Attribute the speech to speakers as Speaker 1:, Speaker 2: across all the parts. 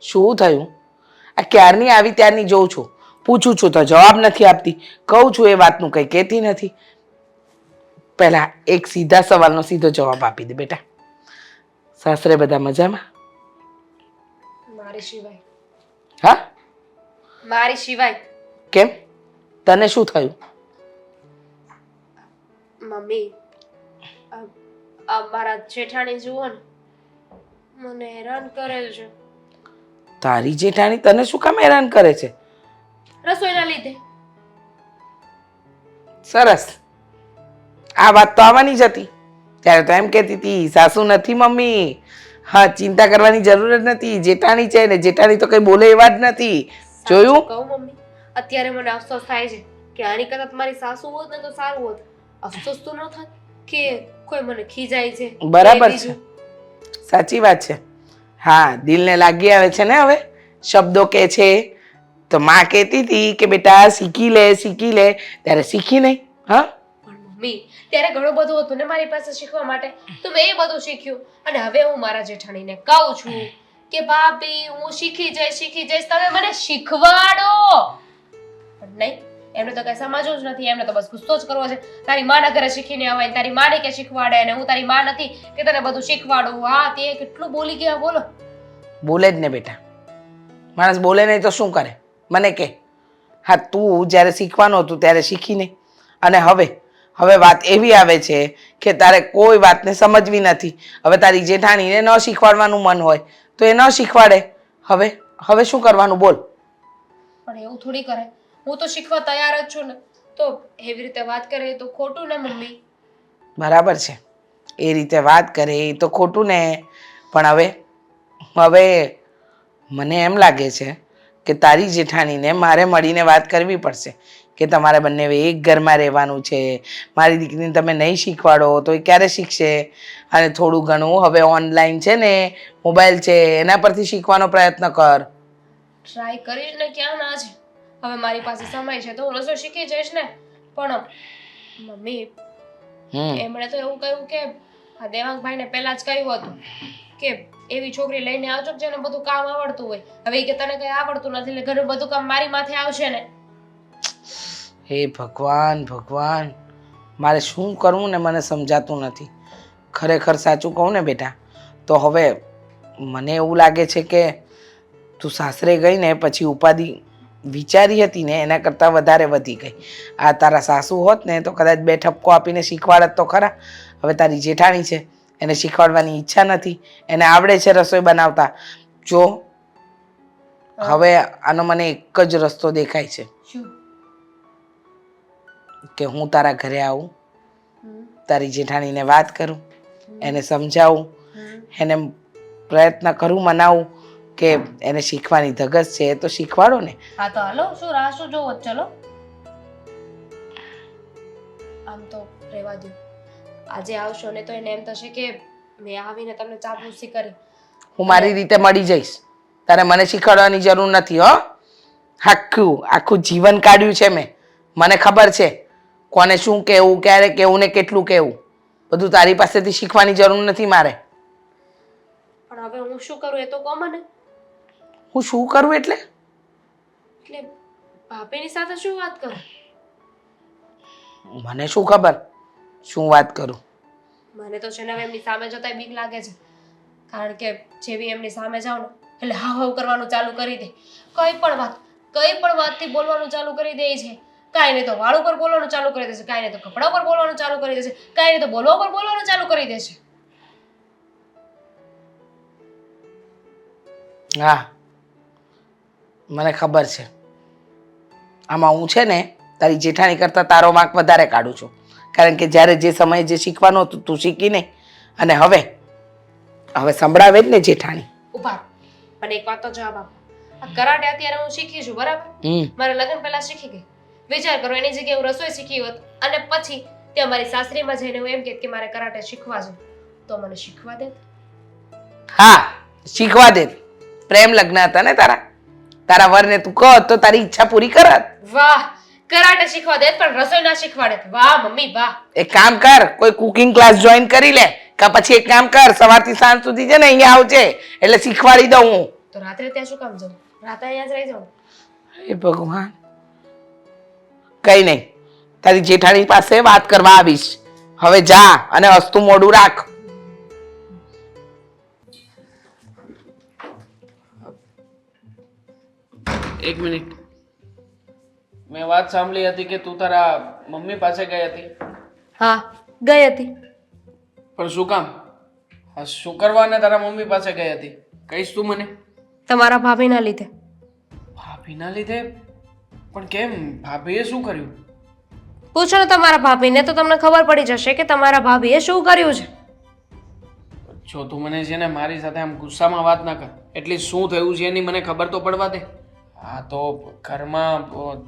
Speaker 1: શું થયું? આ ક્યારની આવી ત્યારની જોઉં છું? પૂછું છું તો જવાબ નથી આપતી. કહું છું એ વાતનું કંઈ કહેતી નથી. પહેલાં એક સીધા સવાલનો સીધો જવાબ આપી દે બેટા. સાસરે બધા મજામાં?
Speaker 2: મારી સિવાય.
Speaker 1: હા?
Speaker 2: મારી સિવાય.
Speaker 1: કેમ? તને શું થયું?
Speaker 2: મમ્મી અમારા મારા જેઠાણી જુઓ ને મને હેરાન કરે છે.
Speaker 1: તારી જેઠાણી તને શું કામ હેરાન કરે છે?
Speaker 2: રસોઈના લીધે.
Speaker 1: સરસ. આ વાત તો આવવાની જ હતી. ત્યારે તો એમ કહેતી હતી સાસુ નથી મમ્મી. હા ચિંતા કરવાની જરૂર જ નથી. જેઠાણી છે ને જેઠાણી તો કઈ બોલે એવા જ નથી. જોયું?
Speaker 2: કહું મમ્મી અત્યારે મને અફસોસ થાય છે કે આની કરતા મારી સાસુ હોત ને તો સારું હોત. અફસોસ તો ન થાય કે કોઈ મને ખીજાય છે
Speaker 1: બરાબર છે. સાચી વાત છે. હા, દિલને લાગી આવે છે ને હવે? શબ્દો કે છે. તો માં કહેતી હતી કે બેટા શીખી લે શીખી લે. ત્યારે શીખી નહીં, હા?
Speaker 2: મમ્મી, ત્યારે ઘણું બધું હતું ને મારી પાસે શીખવા માટે. તો મેં એ બધું શીખ્યું. અને હવે હું મારા જેઠાણીને કહું છું કે, ભાભી, હું શીખી જઈશ શીખી જઈશ. તમે મને શીખવાડો. નહીં. એમને તો કઈ સમજવું જ નથી એમને તો બસ ગુસ્સો જ કરવો છે. તારી માના ઘરે શીખીને આવે તારી માને કે શીખવાડે અને હું તારી માં નથી કે તને બધું શીખવાડું. હા તે કેટલું બોલી ગયા બોલો.
Speaker 1: બોલે જ ને બેટા. માણસ બોલે નહીં તો શું કરે? મને કે. હા તું જ્યારે શીખવાનું હતું ત્યારે શીખી નહીં અને હવે હવે વાત એવી આવે છે કે તારે કોઈ વાતને સમજવી નથી. હવે તારી જેઠાણીને ન શીખવાડવાનું મન હોય તો એ ન શીખવાડે. હવે હવે શું કરવાનું? બોલ.
Speaker 2: પણ એવું થોડી કરે. હું તો શીખવા તૈયાર જ છું ને. તો એવી રીતે વાત કરે તો ખોટું ને મમ્મી?
Speaker 1: બરાબર છે. એ રીતે વાત કરે એ તો ખોટું ને. પણ હવે હવે મને એમ લાગે છે કે તારી જેઠાણીને મારે મળીને વાત કરવી પડશે કે તમારે બંને એક ઘરમાં રહેવાનું છે. મારી દીકરીને તમે નહીં શીખવાડો તો એ ક્યારે શીખશે? અને થોડું ઘણું હવે ઓનલાઈન છે ને મોબાઈલ છે એના પરથી શીખવાનો પ્રયત્ન કર.
Speaker 2: ટ્રાય કરીશ ને ક્યાં ના છે? હવે મારી પાસે સમય છે તો હું રસોઈ શીખી જઈશ ને. પણ મમ્મી એમણે તો એવું કહ્યું કે આ દેવાંગભાઈને પહેલા જ કહ્યું હતું કે એવી છોકરી લઈને આવજો જેને બધું કામ આવડતું હોય. હવે એ કે તને કઈ આવડતું નથી એટલે ઘરનું બધું કામ મારી માથે આવશે ને.
Speaker 1: હે ભગવાન ભગવાન મારે શું કરવું ને મને સમજાતું નથી. ખરેખર સાચું કહું ને બેટા તો હવે મને એવું લાગે છે કે તું સાસરે ગઈ ને પછી ઉપાધિ વિચારી હતી ને એના કરતાં વધારે વધી ગઈ. આ તારા સાસુ હોત ને તો કદાચ બે ઠપકો આપીને શીખવાડત તો ખરા. હવે તારી જેઠાણી છે એને શીખવાડવાની ઈચ્છા નથી. એને આવડે છે રસોઈ બનાવતા. જો હવે આનો મને એક જ રસ્તો દેખાય છે. કે હું તારા ઘરે આવું તારી જેઠાણીને વાત કરું એને સમજાવું એને પ્રયત્ન કરું મનાવું કે એને શીખવાની ધગસ છે એ તો શીખવાડો ને.
Speaker 2: હા તો હાલો શું રાહ શું જોવો? ચલો. આમ તો રહેવા દો આજે આવશો ને તો એને એમ થશે કે મેં આવીને તમને ચાપલૂસી કરી.
Speaker 1: હું મારી રીતે મળી જઈશ. તારે મને શીખવાડવાની જરૂર નથી હો. આખું આખું જીવન કાઢ્યું છે મેં. મને ખબર છે કોને શું કહેવું ક્યારે કહેવું ને કેટલું કહેવું બધું તારી પાસેથી શીખવાની જરૂર નથી મારે.
Speaker 2: પણ હવે હું શું કરું એ તો કહો મને.
Speaker 1: હું શું કરું એટલે?
Speaker 2: એટલે બાપેની સાથે શું વાત કરું?
Speaker 1: મને શું ખબર? શું વાત કરું?
Speaker 2: મને તો છે ને હવે એમની સામે જતાય બીક લાગે છે. કારણ કે જેવી એમની સામે જાઉં ને એટલે હાવ હાવ કરવાનું ચાલુ કરી દે. કઈ પણ વાત કઈ પણ વાતથી બોલવાનું ચાલુ કરી દે છે. કાંઈ નહીં તો વાળ ઉપર બોલવાનું ચાલુ કરી દેશે કાંઈ નહીં તો કપડા ઉપર બોલવાનું ચાલુ કરી દેશે કાંઈ નહીં તો બોલવા ઉપર બોલવાનું ચાલુ કરી દેશે
Speaker 1: હા. મને ખબર છે. આમાં હું છે ને તારી જેઠાણી કરતાં તારો માર્ક વધારે કાઢું છું. કારણ કે જ્યારે જે સમયે જે શીખવાનું હતું તું શીખી નહીં અને હવે હવે સંભળાવે જ ને જેઠાણી.
Speaker 2: ઊભા પણ એક વાત તો જવાબ આપો. આ કરાટે અત્યારે હું શીખી છું બરાબર? મારા લગ્ન પહેલા શીખી ગઈ. વિચાર કરો એની જગ્યાએ હું રસોઈ શીખી હોત અને પછી તે મારી સાસરીમાં જઈને હું એમ કહેત કે મારે કરાટે શીખવા છે. તો મને શીખવા દે
Speaker 1: હા શીખવા દે પ્રેમ લગ્ન હતા ને તારા? તારા વરને તું કહો તો તારી ઈચ્છા પૂરી કરત.
Speaker 2: વાહ કરાટે શીખવા દે પણ રસોઈ ના શીખવાડે વાહ મમ્મી વાહ.
Speaker 1: એક કામ કર કોઈ કુકિંગ ક્લાસ જોઈન કરી લે કે પછી એક કામ કર સવારથી સાંજ સુધી છે ને અહીંયા આવજે એટલે શીખવાડી દઉં હું.
Speaker 2: તો રાત્રે ત્યાં શું કામ જવું? રાતે અહીંયા જ રહી જાઉં
Speaker 1: હે ભગવાન. કઈ નહીં તારી જેઠાણી પાસે વાત કરવા આવીશ. હવે જા અને અસ્તુ મોડું રાખ.
Speaker 3: એક મિનિટ. મેં વાત સાંભળી હતી કે તું તારા મમ્મી પાસે ગઈ હતી.
Speaker 2: હા ગઈ હતી.
Speaker 3: પણ શું કામ? હા શું કરવાને તારા મમ્મી પાસે ગઈ હતી. કહીશ તું મને?
Speaker 2: તમારા ભાભીના લીધે.
Speaker 3: ભાભીના લીધે? પણ કેમ? ભાભીએ શું કર્યું?
Speaker 2: પૂછો ને તમારા ભાભીને તો તમને ખબર પડી જશે કે તમારા ભાભીએ શું કર્યું છે.
Speaker 3: જો તું મને છે ને મારી સાથે આમ ગુસ્સામાં વાત ના કર. એટલી શું થયું છે એની મને ખબર તો પડવા દે. હા તો ઘરમાં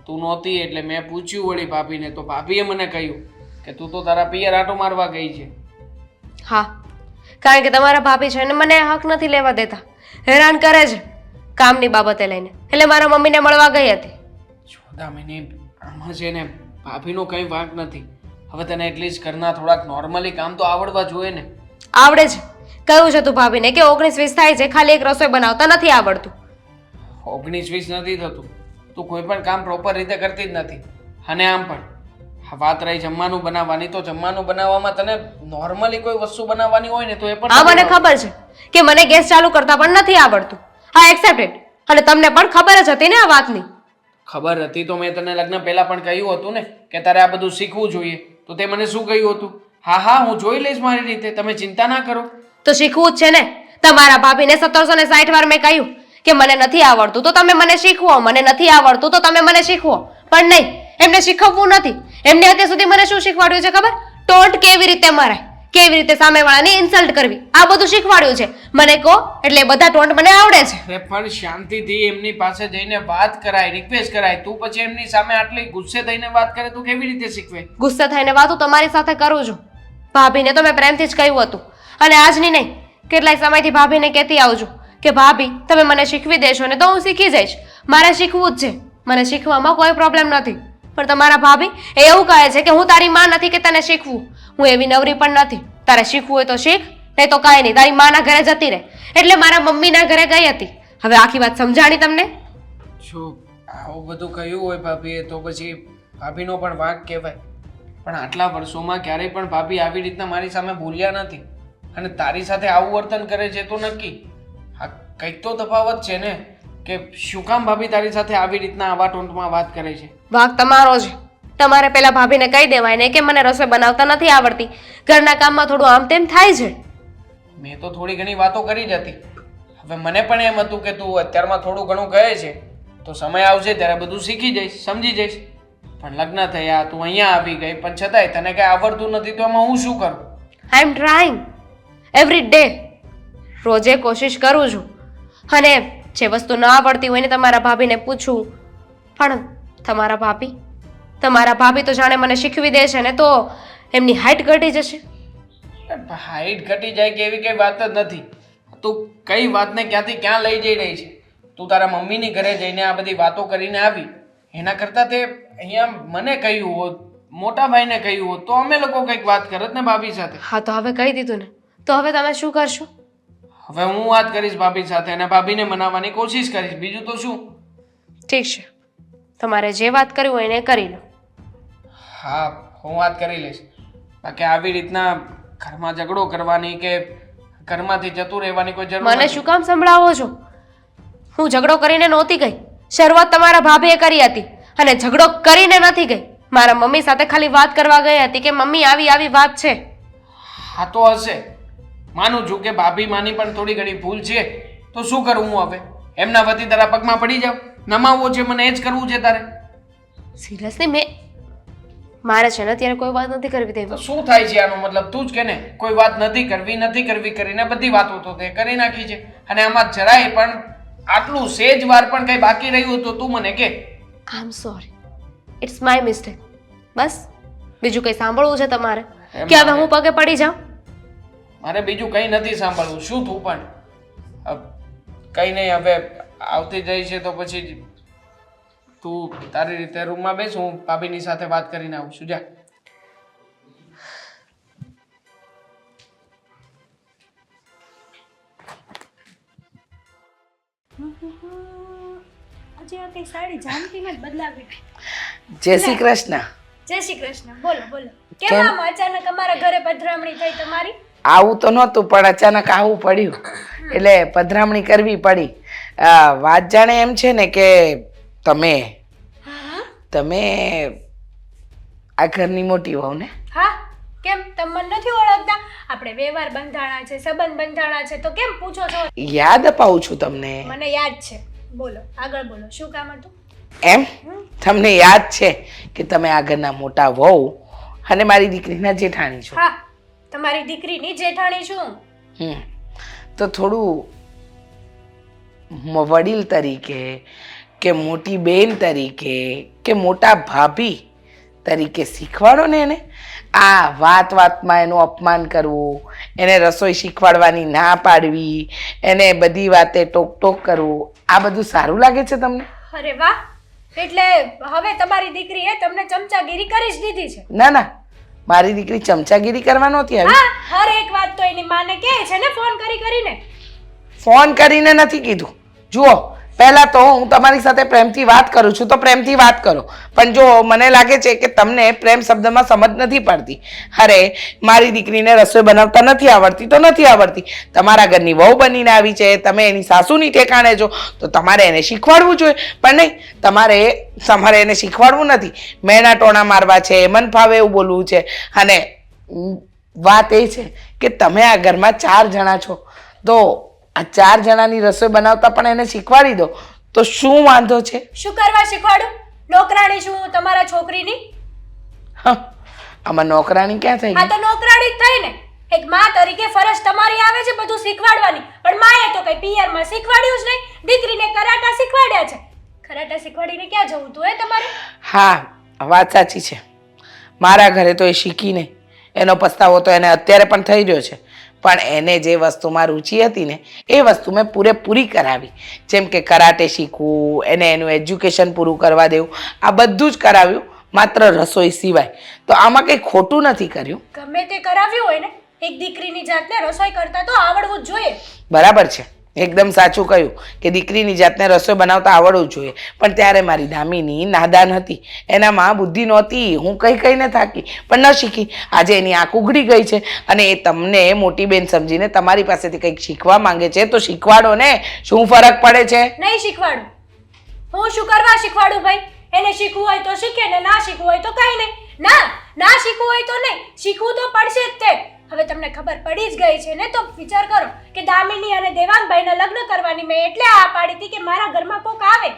Speaker 3: તું નહોતી એટલે મેં પૂછ્યું વળી ભાભીને તો ભાભીએ મને કહ્યું કે તું તો તારા પિયર આટો મારવા ગઈ છે.
Speaker 2: હા કારણ કે તમારા ભાભી છે ને મને હક નથી લેવા દેતા. હેરાન કરે છે કામની બાબતે લઈને. એટલે મારા મમ્મીને મળવા ગઈ હતી.
Speaker 3: દામિની આમાં છે ને ભાભીનો કંઈ વાંક નથી. હવે તને એટલીસ્ટ ઘરના થોડાક નોર્મલી કામ તો આવડવા જોઈએ ને.
Speaker 2: આવડે છે. કહ્યું છે તું ભાભીને કે ઓગણીસ વીસ થાય છે ખાલી એક રસોઈ બનાવતા નથી આવડતું.
Speaker 3: ઓગણીસ વીસ નથી થતું. તું કોઈ પણ કામ પ્રોપર રીતે કરતી જ નથી. અને આમ પણ. વાત રહી જમવાનું બનાવવાની. તો જમવાનું બનાવવામાં તને નોર્મલી કોઈ વસ્તુ બનાવવાની હોય ને તો એ પણ
Speaker 2: હા મને ખબર છે કે મને ગેસ ચાલુ કરતા પણ નથી આવડતું. હા એક્સેપ્ટેડ અને તમને પણ ખબર જ હતી ને આ વાતની.
Speaker 3: ખબર હતી તો મેં તને લગ્ન પહેલા પણ કહ્યું હતું ને કે તારે આ બધું શીખવું જોઈએ. તો તે મને શું કહ્યું હતું? હા હા હું જોઈ લઈશ મારી રીતે. તમે ચિંતા ના કરો.
Speaker 2: તો શીખવું જ છે ને. તમારા ભાભીને સત્તરસો ને સાઠ વાર મેં કહ્યું. કે મને નથી આવડતું તો તમે મને શીખવો. મને નથી આવડતું તો તમે મને શીખવો. પણ નહીં એમને શીખવવું નથી. એમને અત્યાર સુધી મને શું શીખવાડ્યું છે ખબર? ટોન્ટ કેવી રીતે મારે? કેવી રીતે સામેવાળાની ઇન્સલ્ટ કરવી? આ બધું શીખવાડ્યું છે. મને કહો એટલે બધા ટોન્ટ મને આવડે છે.
Speaker 3: અરે પણ શાંતિથી એમની પાસે જઈને વાત કરાય રિક્વેસ્ટ કરાય. તું પછી એમની સામે આટલી ગુસ્સે થઈને વાત કરે તું કેવી રીતે શીખવે?
Speaker 2: ગુસ્સે થઈને વાત હું તમારી સાથે કરું છું. ભાભીને તો મેં પ્રેમથી જ કહ્યું હતું. અને આજની નહીં. કેટલાય સમયથી ભાભીને કહેતી આવું છું કે ભાભી, તમે મને શીખવી દેશો ને તો હું શીખી જઈશ. મારે શીખવું જ છે. મને શીખવામાં કોઈ પ્રોબ્લેમ નથી. પણ તમારા ભાભી એ એવું કહે છે કે હું તારી માં નથી કે તને શીખવું. હું એવી નવરી પણ નથી. તારે શીખવું હોય તો શીખ, નહીં તો કાંઈ નહીં. તારી માના ઘરે જતી રહે. એટલે મારા મમ્મીના ઘરે ગઈ હતી. હવે આખી વાત સમજાણી તમને?
Speaker 3: જો, આવું બધું કહ્યું હોય ભાભીએ તો પછી ભાભીનો પણ વાંક કહેવાય. પણ આટલા વર્ષોમાં ક્યારેય પણ ભાભી આવી રીતના મારી સામે ભૂલ્યા નથી. અને તારી સાથે આવું વર્તન કરે છે તો નક્કી? કંઈક તો તફાવત છે ને કે શું કામ ભાભી તારી સાથે આવી રીતના આવા ટોન્ટમાં વાત કરે છે?
Speaker 2: વાક તમારો જ તમારે પેલા ભાભીને કહી દેવાય ને કે મને રસોઈ બનાવતા નથી આવડતી. ઘરના કામમાં થોડું આમ તેમ થાય છે.
Speaker 3: મેં તો થોડી ઘણી વાતો કરી જ હતી. હવે મને પણ એમ હતું કે તું અત્યારમાં થોડું ઘણું કહે છે તો સમય આવશે ત્યારે બધું શીખી જઈશ સમજી જઈશ. પણ લગ્ન થયા તું અહીંયા આવી ગઈ પણ છતાંય તને કાંઈ આવડતું નથી તો એમાં હું શું કરું?
Speaker 2: I am trying every day રોજે કોશિશ કરું છું. અને જે વસ્તુ ન આવડતી હોય ને તમારા ભાભીને પૂછું પણ તમારા ભાભી? તમારા ભાભી તો જાણે મને શીખવી દે છે ને તો એમની હાઈટ ઘટી જશે.
Speaker 3: હાઈટ ઘટી જાય કે એવી કઈ વાત જ નથી. તું કઈ વાતને ક્યાંથી ક્યાં લઈ જઈ રહી છે? તું તારા મમ્મીની ઘરે જઈને આ બધી વાતો કરીને આવી. એના કરતાં તે અહીંયા મને કહ્યું હોત મોટા ભાઈને કહ્યું હોત તો અમે લોકો કંઈક વાત કરત ને ભાભી સાથે.
Speaker 2: હા તો હવે કહી દીધું ને. તો હવે તમે શું કરશો?
Speaker 3: હવે હું વાત કરીશ ભાભી સાથે અને ભાભીને મનાવવાની કોશિશ કરીશ. બીજું તો શું?
Speaker 2: ઠીક છે. તમારે જે વાત કરવી હોય એને કરી લો.
Speaker 3: હા હું વાત કરી લઈશ. બાકી આવી રીતના ઘરમાં ઝઘડો કરવાની કે ઘરમાંથી જતું રહેવાની કોઈ જરૂર
Speaker 2: મને શું કામ સંભળાવો છો? હું ઝઘડો કરીને નહોતી ગઈ. શરૂઆત તમારા ભાભીએ કરી હતી અને ઝઘડો કરીને નથી ગઈ. મારા મમ્મી સાથે ખાલી વાત કરવા ગઈ હતી કે મમ્મી આવી આવી વાત છે.
Speaker 3: હા તો હશે. માનું છું કે ભાભી માની પણ થોડી ઘણી ભૂલ છે. તો શું કરું હું હવે? એમના વતી તારા પગમાં પડી જાવ નમાવવો છે મને એ જ કરવું છે તારે.
Speaker 2: સિરિયસલી મેં મારે છે ને અત્યારે કોઈ વાત નથી કરવી
Speaker 3: તો શું થાય છે આનો મતલબ? તું જ કે ને કોઈ વાત નથી કરવી નથી કરવી કરીને બધી વાતો તો તે કરી નાખી છે. અને આમાં જરાય પણ આટલું સેજ વાર પણ કઈ બાકી રહ્યું તો તું મને કે.
Speaker 2: I am sorry it's my mistake બસ. બીજું કંઈ સાંભળવું છે તમારે? કે હવે હું પગે પડી જાઉં?
Speaker 3: મારે બીજું કંઈ નથી સાંભળવું. શું તું પણ? કંઈ નહીં હવે આવતી જાય છે તો પછી તું તારી રીતે રૂમમાં બેસ હું ભાભીની સાથે વાત કરીને આવું છું. જા.
Speaker 4: આજે આ કઈ સાડી જામતીમાં જ બદલાવી.
Speaker 1: જય શ્રી કૃષ્ણ.
Speaker 4: જય શ્રી કૃષ્ણ. બોલો બોલો.
Speaker 1: કેમ?
Speaker 4: કેમ આમ અચાનક અમારા ઘરે પધરામણી થઈ તમારી?
Speaker 1: આવું તો નહોતું પણ અચાનક આવું પડ્યું. એટલે પધરામણી કરવી પડી. આ, વાત જાણે એમ છે ને કે તમે તમે આ ઘરની મોટી વહુ ને?
Speaker 4: હા કેમ? તમને મને નથી ઓળખતા? આપણે વ્યવહાર બંધાણા છે સંબંધ બંધાણા છે તો કેમ પૂછો છો?
Speaker 1: યાદ અપાવું છું તમને.
Speaker 4: મને યાદ છે. બોલો આગળ બોલો શું કામ હતું?
Speaker 1: એમ? તમને યાદ છે કે તમે આ ઘરના મોટા વહુ અને મારી દીકરીના જેઠાણી છો?
Speaker 4: હા. તમારી દીકરીની જેઠાણી છું.
Speaker 1: હમ. તો થોડું વડીલ તરીકે કે મોટી બેન તરીકે કે મોટા ભાભી તરીકે શીખવાડો ને એને. આ વાત વાતમાં એનું અપમાન કરવું એને રસોઈ શીખવાડવાની ના પાડવી એને બધી વાતે ટોક ટોક કરવું આ બધું સારું લાગે છે તમને?
Speaker 4: અરે વાહ! એટલે હવે તમારી દીકરીએ તમને ચમચાગીરી કરી જ દીધી છે.
Speaker 1: ના ના. મારી દીકરી ચમચાગીરી કરવા નહોતી આવી?
Speaker 4: હા હર એક વાત તો એની માને કહે છે ને ફોન કરી કરીને.
Speaker 1: ફોન કરીને નથી કીધું. જુઓ પહેલા તો હું તમારી સાથે પ્રેમથી વાત કરું છું, તો પ્રેમથી વાત કરો. પણ જો મને લાગે છે કે તમને પ્રેમ શબ્દમાં સમજ નથી પડતી. અરે, મારી દીકરીને રસોઈ બનાવતા નથી આવડતી, તો નથી આવડતી. તમારા ઘરની વહુ બનીને આવી છે, તમે એની સાસુની ઠેકાણે છો, તો તમારે એને શીખવાડવું જોઈએ. પણ નહીં, તમારે તમારે એને શીખવાડવું નથી. મેના ટોણા મારવા છે, મન ફાવે એવું બોલવું છે. અને વાત એ છે કે તમે આ ઘરમાં ચાર જણા છો. તો આ ચાર જણાની રસોઈ બનાવતા પણ એને શીખવાડી દો. તો શું વાંધો છે?
Speaker 4: શું કરવા શીખવાડું? નોકરાણી છું હું તમારા છોકરીની?
Speaker 1: હ, આમાં નોકરાણી ક્યાં થઈ
Speaker 4: આ
Speaker 1: ગઈ?
Speaker 4: તો નોકરાણી જ થઈ ને. એક માં તરીકે ફરજ તમારી આવે છે બધું શીખવાડવાની. પણ માએ તો કઈ પિયરમાં શીખવાડ્યું જ નહીં. દીકરીને કરાટા શીખવાડ્યા છે. કરાટા શીખવાડીને ક્યાં જવું તું એ તમારે?
Speaker 1: હા વાત સાચી છે. મારા ઘરે તો એ શીખી નહીં એનો પસ્તાવો તો એને અત્યારે પણ થઈ રહ્યો છે. પણ એને જે વસ્તુમાં રુચિ હતી ને એ વસ્તુ મેં પૂરેપૂરી કરાવી. જેમ કે કરાટે શીખવું એને એનું એજ્યુકેશન પૂરું કરવા દેવું આ બધું જ કરાવ્યું માત્ર રસોઈ સિવાય. તો આમાં કંઈ ખોટું નથી કર્યું.
Speaker 4: ગમે તે કરાવ્યું હોય ને એક દીકરીની જાતને રસોઈ કરતા તો આવડવું જ જોઈએ.
Speaker 1: બરાબર છે. એકદમ સાચું કહ્યું કે દીકરીની જાતને રસોઈ બનાવતા આવડવું જોઈએ. પણ ત્યારે મારી દામિની નાદાન હતી. એનામાં બુદ્ધિ નહોતી. હું કંઈ કહીને થાકી, પણ ન શીખી. આજે એની આંખ ઉઘડી ગઈ છે અને એ તમને મોટી બેન સમજીને તમારી પાસેથી કંઈક શીખવા માંગે છે તો શીખવાડો ને. શું ફરક પડે છે?
Speaker 4: નહીં શીખવાડું. હું શું કરવા શીખવાડું ભાઈ? એને શીખવું હોય તો શીખે ને ના શીખવું હોય તો કઈ નહીં. ના ના શીખવું હોય તો નહીં. શીખવું તો પડશે જ તે. હવે તમને ખબર પડી જ ગઈ છે ને? તો વિચાર કરો કે દામિની અને દેવાંગભાઈના લગ્ન કરવાની મેં એટલે આ પાડી હતી કે મારા ઘરમાં કોક આવે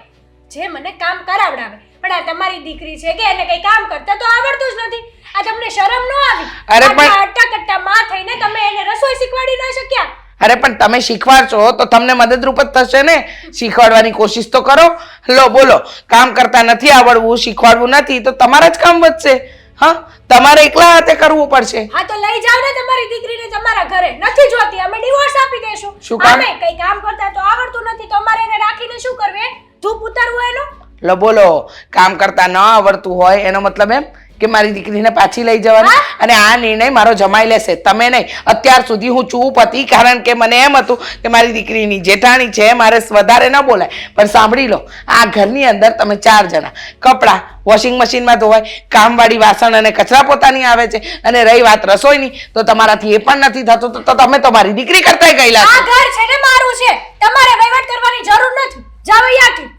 Speaker 4: જે મને કામ કરાવડાવે. પણ આ તમારી દીકરી છે કે એને કઈ કામ કરતા તો આવડતું જ નથી. આ તમને શરમ ન આવી?
Speaker 1: અરે પણ-
Speaker 4: અટ્ટા કટ્ટા માં થઈને તમે એને રસોઈ શીખવાડી ના શક્યા?
Speaker 1: અરે પણ તમે શીખવાડશો તો તમને મદદરૂપ જ થશે ને? શીખવાડવાની કોશિશ તો કરો. લો બોલો. કામ કરતા નથી આવડવું શીખવાડવું નથી તો તમારા જ કામ વધશે. હા? તમારે એકલા હાથે કરવું પડશે.
Speaker 4: હા તો લઈ જાવ ને તમારી દીકરીને તમારા ઘરે. નથી જોતી અમે ડિવોર્સ આપી દેશું
Speaker 1: શું કામ?
Speaker 4: અમે કઈ કામ કરતા તો આવડતું નથી તો અમારે એને રાખીને શું કરવે ધૂપ ઉતારવું એનો?
Speaker 1: લો બોલો કામ કરતા ન આવડતું હોય એનો મતલબ એમ? કે મારી દીકરીને પાછી લઈ જવાની અને આ નિર્ણય મારો જમાઈ લેશે. તમે નહીં. અત્યાર સુધી હું ચૂપ હતી કારણ કે મને એમ હતું કે મારી દીકરીની જેઠાણી છે મારે વધારે ન બોલાય. પણ સાંભળી લો આ ઘરની અંદર તમે ચાર જણા. કપડાં વોશિંગ મશીનમાં ધોવાય કામવાળી વાસણ અને કચરા પોતાની આવે છે અને રહી વાત રસોઈની તો તમારાથી એ પણ નથી થતું. તો- તમે તો મારી દીકરી કરતાય ગયેલા
Speaker 4: આ ઘર છે ને મારું છે. તમારે વહીવટ કરવાની જરૂર નથી. જાવ અહીંયાથી.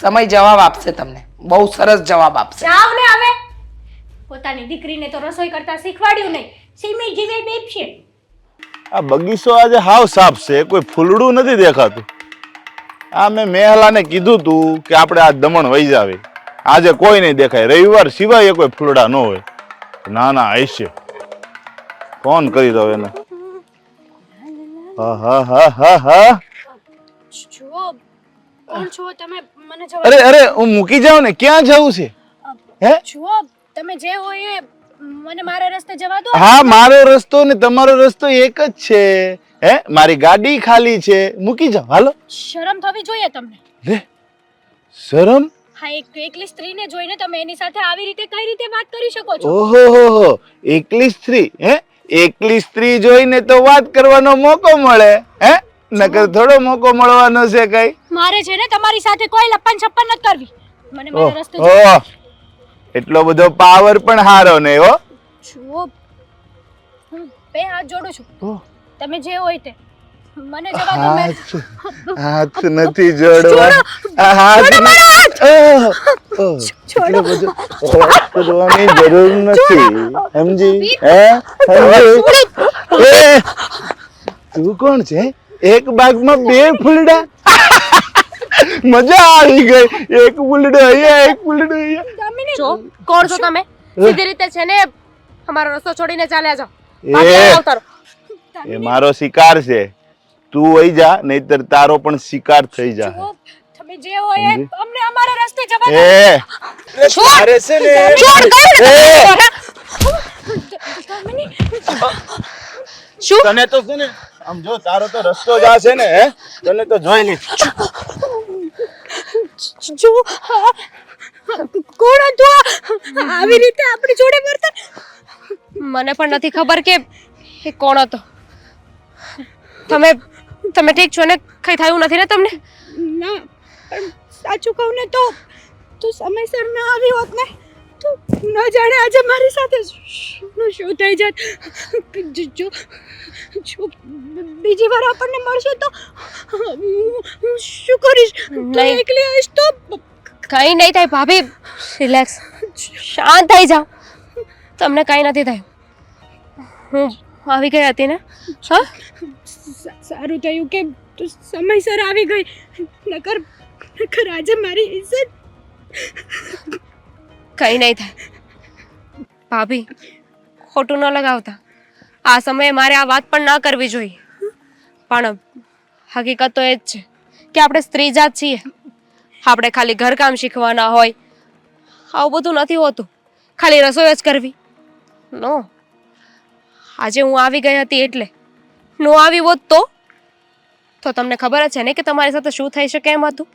Speaker 1: સમય જવાબ આપશે તમને. બહુ સરસ જવાબ આપશે.
Speaker 4: જાવ ને હવે. પોતાની દીકરીને તો રસોઈ કરતા શીખવાડ્યું નહીં. સીમી જીવે બેપશે
Speaker 5: આ બગીચો આજે હાવ સાફ છે કોઈ ફૂલડું નથી દેખાતું. આ મેં મેહલાને કીધું તું કે આપણે આ દમણ વહી જાવે. આજે કોઈ નહીં દેખાય. રવિવાર સિવાય એ કોઈ ફૂલડા ન હોય. ના ના હશે ફોન કરી દો એને. હા હા હા હા હા.
Speaker 4: કોણ છો તમે મને
Speaker 5: અરે અરે હું મૂકી જાઉં ને ક્યાં જવું છે? હે?
Speaker 4: જુઓ તમે જે હોય એ મને મારા રસ્તે જવા દો.
Speaker 5: હા મારો રસ્તો ને તમારો રસ્તો એક જ છે. હે? મારી ગાડી ખાલી છે. મૂકી જાવ હાલો.
Speaker 4: શરમ થવી જોઈએ તમને.
Speaker 5: લે શરમ?
Speaker 4: હા એક એકલી સ્ત્રીને જોઈને તમે એની સાથે આવી રીતે કઈ રીતે વાત કરી શકો છો?
Speaker 5: ઓહો હો હો. એકલી સ્ત્રી હે? એકલી સ્ત્રી જોઈને તો વાત કરવાનો મોકો મળે હે? નકર થોડો મોકો મળવાનો છે કઈ.
Speaker 6: મારે છે ને તમારી સાથે કોઈ લપન છપ્પન નથી કરવી. મને મારા રસ્તે
Speaker 5: ઓહ. એટલો બધો પાવર પણ હારો ને હો.
Speaker 6: છો હું બે હાથ જોડું છું. તમે જે હોય તે. મને જવા દો મેં
Speaker 5: હાથ નથી જોડવા. હાથ. બધો કરવાની જરૂર નથી. સમજી? હે? સમજી? એ તું કોણ છે? એક બાગમાં બે ફૂલડા. મજા આવી ગઈ. એક ફૂલડો અહીંયા એક ફૂલડો અહીંયા.
Speaker 2: જો કોણ છો તમે સીધી રીતે છે ને અમારો રસ્તો છોડીને ચાલ્યા જાઓ.
Speaker 5: એ. એ મારો શિકાર છે. તું વહી જા નહીતર તારો પણ શિકાર થઈ જા.
Speaker 6: તમે જે હોય અમને અમારા રસ્તે જવા દો.
Speaker 5: એ.
Speaker 3: તારે છે ને
Speaker 2: શું?
Speaker 5: તને તો છે ને આમ જો તારો તો રસ્તો જ આ છે ને હે? તને તો જોઈ લી.
Speaker 6: જો કોણ હતું આવી રીતે આપણી જોડે વર્તન?
Speaker 2: મને પણ નથી ખબર કે એ કોણ હતો. તમે તમે ઠીક છો ને? કઈ થયું નથી ને તમને?
Speaker 6: ના પણ સાચું કહું ને તો તું સમયસર ના આવી હોત ને? તો ન જાણે આજે મારી સાથે શું શું થઈ જાય. જો- જો બીજી વાર આપણને મળશે તો હું હું શું કરીશ?
Speaker 2: નહીં.
Speaker 6: એકલી આવીશ તો
Speaker 2: કંઈ નહીં થાય ભાભી. રિલેક્સ શાંત થઈ જાઓ. તમને કંઈ નથી થયું. હું આવી ગઈ હતી ને? હા?
Speaker 6: સારું થયું કે તું સમયસર આવી ગઈ. નકર નકર આજે મારી ઇજ્જત
Speaker 2: કઈ નહીં થાય ભાભી, ખોટું ન લગાવતા. આ સમયે મારે આ વાત પણ ન કરવી જોઈએ. પણ હકીકત તો એ જ છે કે આપણે સ્ત્રી જાત છીએ. આપણે ખાલી ઘરકામ શીખવાના હોય. આવું બધું નથી હોતું. ખાલી રસોઈ જ કરવી. નો. આજે હું આવી ગઈ હતી એટલે. નો આવી હોત તો? તો તમને ખબર જ છે ને કે તમારી સાથે શું થઈ શકે એમ હતું?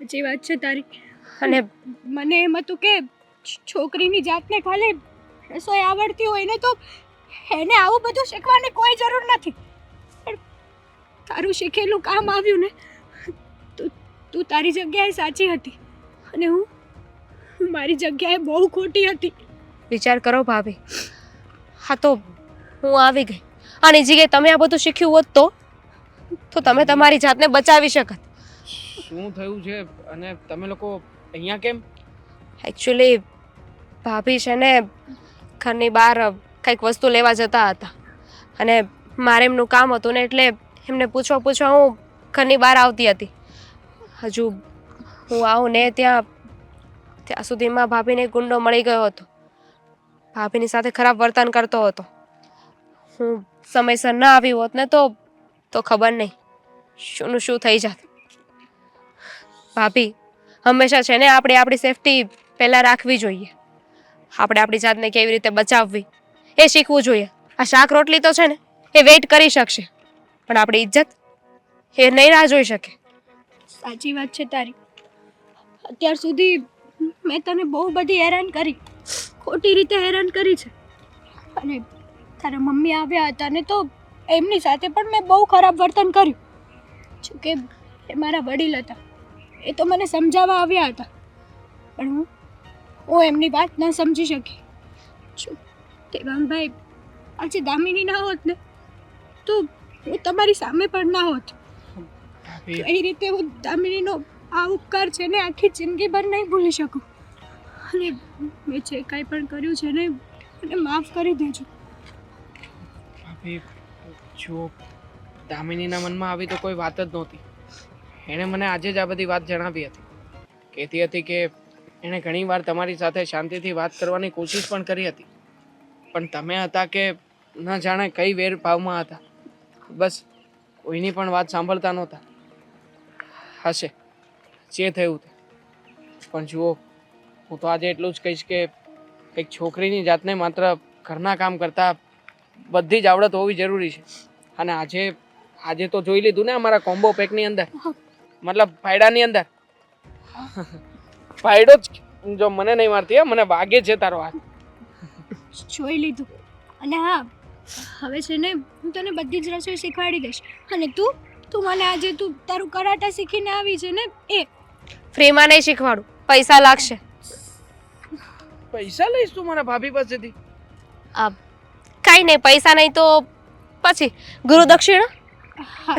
Speaker 6: જે વાત છે તારી.
Speaker 2: અને
Speaker 6: મને એમ હતું કે છોકરીની જાતને ખાલી રસોઈ આવડતી હોય ને તો એને આવું બધું શીખવાની કોઈ જરૂર નથી. પણ તારું શીખેલું કામ આવ્યું ને તું તું તારી જગ્યાએ સાચી હતી. અને હું મારી જગ્યાએ બહુ ખોટી હતી.
Speaker 2: વિચાર કરો ભાભી. હા તો હું આવી ગઈ. આની જગ્યાએ તમે આ બધું શીખ્યું હોત તો તો તમે તમારી જાતને બચાવી શકત.
Speaker 3: શું થયું છે? અને તમે લોકો અહીંયા કેમ?
Speaker 2: એકચ્યુઅલી ભાભી છે ને, ઘરની બહાર કંઈક વસ્તુ લેવા જતા હતા. અને મારે એમનું કામ હતું ને, એટલે એમને પૂછવા પૂછવા હું ઘરની બહાર આવતી હતી. હજુ હું આવું ને, ત્યાં ત્યાં સુધીમાં ભાભીને ગુંડો મળી ગયો હતો. ભાભીની સાથે ખરાબ વર્તન કરતો હતો. હું સમયસર ના આવી હોત ને, તો તો ખબર નહીં. શુંનું શું થઈ જાત. ભાભી હંમેશા છે ને આપણે આપણી સેફટી પહેલાં રાખવી જોઈએ. આપણે આપણી જાતને કેવી રીતે બચાવવી, એ શીખવું જોઈએ. આ શાક રોટલી તો છે ને, એ વેઇટ કરી શકશે. પણ આપણી ઇજ્જત એ નહીં રાહ જોઈ શકે.
Speaker 6: સાચી વાત છે તારી. અત્યાર સુધી મેં તને બહુ બધી હેરાન કરી. ખોટી રીતે હેરાન કરી છે. અને તારા મમ્મી આવ્યા હતા ને તો એમની સાથે પણ મેં બહુ ખરાબ વર્તન કર્યું. જોકે એ મારા વડીલ હતા. એ તો મને સમજાવવા આવ્યા હતા. પણ હું હું એમની વાત ન સમજી શકી. કે દેવાંગભાઈ આજે દામિની ના હોત ને તો હું તમારી સામે પણ ના હોત. એ રીતે હું દામિનીનો આ ઉપકાર છે ને આખી જિંદગીભર નહીં ભૂલી શકું. અને મેં જે કાંઈ પણ કર્યું છે ને મને માફ કરી દેજો.
Speaker 3: જો દામિનીના મનમાં આવી તો કોઈ વાત જ નહોતી. એણે મને આજે જ આ બધી વાત જણાવી હતી. કહેતી હતી કે એણે ઘણીવાર તમારી સાથે શાંતિથી વાત કરવાની કોશિશ પણ કરી હતી. પણ તમે હતા કે ન જાણે કઈ વેર ભાવમાં હતા. બસ, કોઈની પણ વાત સાંભળતા નહોતા. હશે, જે થયું તે. પણ જુઓ, હું તો આજે એટલું જ કહીશ કે એક છોકરીની જાતને માત્ર ઘરના કામ કરતાં બધી જ આવડત હોવી જરૂરી છે. અને આજે આજે તો જોઈ લીધું ને અમારા કોમ્બો પેકની અંદર. મતલબ ફાયડાની અંદર? ફાયડો જ જો મને નહીં મારતી હે મને વાગે છે તારો હાથ.
Speaker 6: જોઈ લીધું. અને હા હવે છે ને હું તને બધી જ રસોઈ શીખવાડી દઈશ. અને તું તું મને આજે તું તારું કરાટા શીખીને આવી છે ને એ.
Speaker 2: ફ્રીમાં નહીં શીખવાડું. પૈસા લાગશે.
Speaker 3: પૈસા લઈશ તું મારા ભાભી પાસેથી?
Speaker 2: આ કાંઈ નહીં પૈસા નહીં તો પછી. ગુરુ દક્ષિણા
Speaker 6: હા.